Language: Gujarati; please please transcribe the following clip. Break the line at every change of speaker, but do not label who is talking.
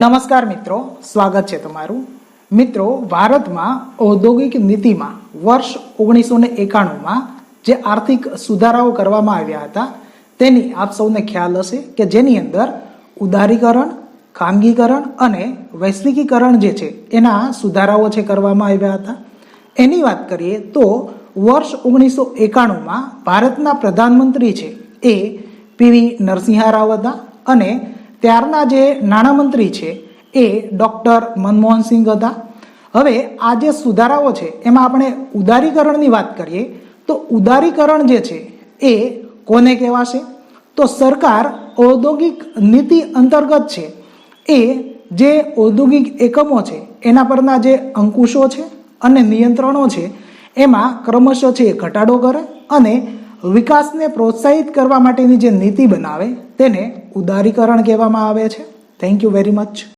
નમસ્કાર મિત્રો, સ્વાગત છે તમારું. મિત્રો, ભારતમાં ઔદ્યોગિક નીતિમાં વર્ષ ઓગણીસો ને એકાણુંમાં જે આર્થિક સુધારાઓ કરવામાં આવ્યા હતા, તેની આપ સૌને ખ્યાલ હશે કે જેની અંદર ઉદારીકરણ, ખાનગીકરણ અને વૈશ્વિકીકરણ જે છે, એના સુધારાઓ છે કરવામાં આવ્યા હતા. એની વાત કરીએ તો વર્ષ ઓગણીસો એકાણુંમાં ભારતના પ્રધાનમંત્રી છે એ પીવી નરસિંહા રાવ હતા અને ત્યારના જે નાણામંત્રી છે એ ડૉક્ટર મનમોહન સિંહ હતા હવે આ જે સુધારાઓ છે, એમાં આપણે ઉદારીકરણની વાત કરીએ, તો ઉદારીકરણ જે છે એ કોને કહેવાશે? તો સરકાર ઔદ્યોગિક નીતિ અંતર્ગત છે, એ જે ઔદ્યોગિક એકમો છે, એના પરના જે અંકુશો છે અને નિયંત્રણો છે, એમાં ક્રમશઃ છે એ ઘટાડો કરે અને વિકાસને પ્રોત્સાહિત કરવા માટેની જે નીતિ બનાવે, તેને ઉદારીકરણ કહેવામાં આવે છે. Thank you very much